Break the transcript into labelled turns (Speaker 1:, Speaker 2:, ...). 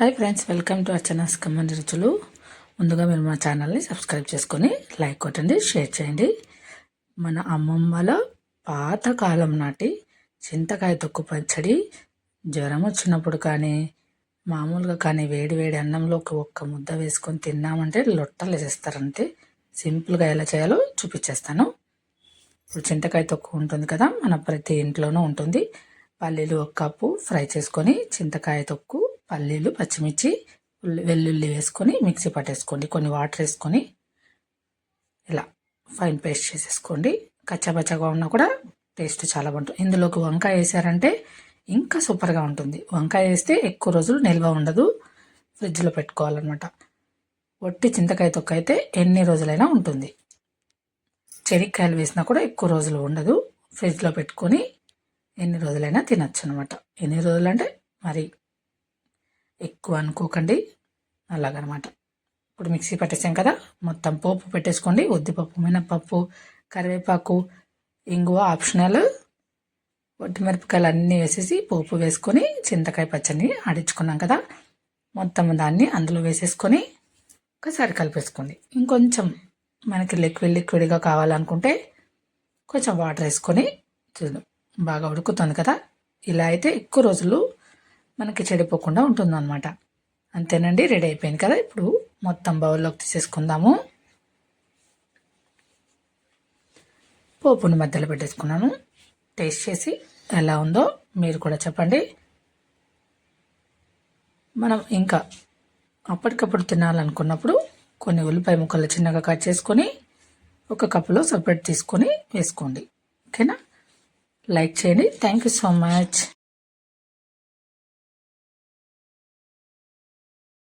Speaker 1: Hi friends welcome to Archana's కమ్మని రుచులు. ముందుగా మీరు మా ఛానల్ని సబ్స్క్రైబ్ చేసుకొని లైక్ కొట్టండి షేర్ చేయండి. మన అమ్మమ్మల పాతకాలం నాటి చింతకాయ తొక్కు పచ్చడి జ్వరం వచ్చినప్పుడు కానీ మామూలుగా కానీ వేడి వేడి అన్నంలోకి ఒక్క ముద్ద వేసుకొని తిన్నామంటే లొట్టలు వేసేస్తారంతే సింపుల్గా ఎలా చేయాలో చూపించేస్తాను. ఇప్పుడు చింతకాయ తొక్కు ఉంటుంది కదా మన ప్రతి ఇంట్లోనూ ఉంటుంది. పల్లీలు ఒక కప్పు ఫ్రై చేసుకొని చింతకాయ తొక్కు పల్లీలు పచ్చిమిర్చి ఉల్లి వెల్లుల్లి వేసుకొని మిక్సీ పట్టేసుకోండి. కొన్ని వాటర్ వేసుకొని ఇలా ఫైన్ పేస్ట్ చేసేసుకోండి. కచ్చాపచ్చగా ఉన్నా కూడా టేస్ట్ చాలా బాగుంటుంది. ఇందులోకి వంకాయ వేసారంటే ఇంకా సూపర్గా ఉంటుంది. వంకాయ వేస్తే ఎక్కువ రోజులు నిల్వ ఉండదు. ఫ్రిడ్జ్లో పెట్టుకోవాలన్నమాట. వట్టి చింతకాయ తొక్క అయితే ఎన్ని రోజులైనా ఉంటుంది. చెనిక్కాయలు వేసినా కూడా ఎక్కువ రోజులు ఉండదు. ఫ్రిడ్జ్లో పెట్టుకొని ఎన్ని రోజులైనా తినచ్చు అనమాట ఎన్ని రోజులు అంటే మరి ఎక్కువ అనుకోకండి. అలాగనమాట. ఇప్పుడు మిక్సీ పట్టేసాం కదా మొత్తం పోపు పెట్టేసుకోండి. ఉద్దిపప్పు మినపప్పు కరివేపాకు ఇంగువ ఆప్షనల్ మిరపకాయలు అన్నీ వేసేసి పోపు వేసుకొని చింతకాయ పచ్చడిని ఆడించుకున్నాం కదా మొత్తం దాన్ని అందులో వేసేసుకొని ఒకసారి కలిపేసుకోండి. ఇంకొంచెం మనకి లిక్విడ్ లిక్విడ్గా కావాలనుకుంటే కొంచెం వాటర్ వేసుకొని చూద్దాం. బాగా ఉడుకుతుంది కదా. ఇలా అయితే ఎక్కువ రోజులు మనకి చెడిపోకుండా ఉంటుందన్నమాట. అంతేనండి రెడీ అయిపోయింది కదా? ఇప్పుడు మొత్తం బౌల్లోకి తీసేసుకుందాము. పోపుని మధ్యలో పెట్టేసుకున్నాను. టేస్ట్ చేసి ఎలా ఉందో మీరు కూడా చెప్పండి. మనం ఇంకా అప్పటికప్పుడు తినాలనుకున్నప్పుడు కొన్ని ఉల్లిపాయ ముక్కలు చిన్నగా కట్ చేసుకొని ఒక కప్పులో సపరేట్ తీసుకొని వేసుకోండి. ఓకేనా? లైక్ చేయండి. Thank you so much.